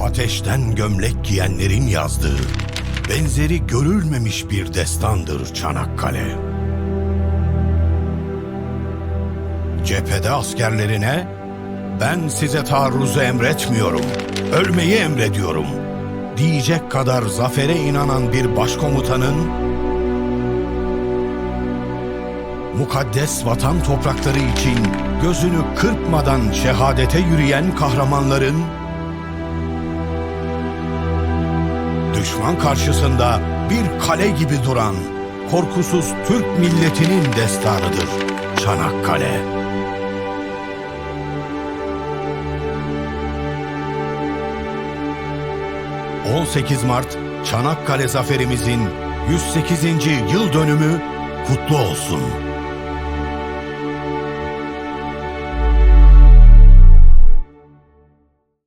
Ateşten gömlek giyenlerin yazdığı, benzeri görülmemiş bir destandır Çanakkale. Cephede askerlerine, ben size taarruzu emretmiyorum, ölmeyi emrediyorum diyecek kadar zafere inanan bir başkomutanın mukaddes vatan toprakları için gözünü kırpmadan şehadete yürüyen kahramanların düşman karşısında bir kale gibi duran korkusuz Türk milletinin destanıdır Çanakkale. ...18 Mart Çanakkale zaferimizin 108. yıl dönümü kutlu olsun.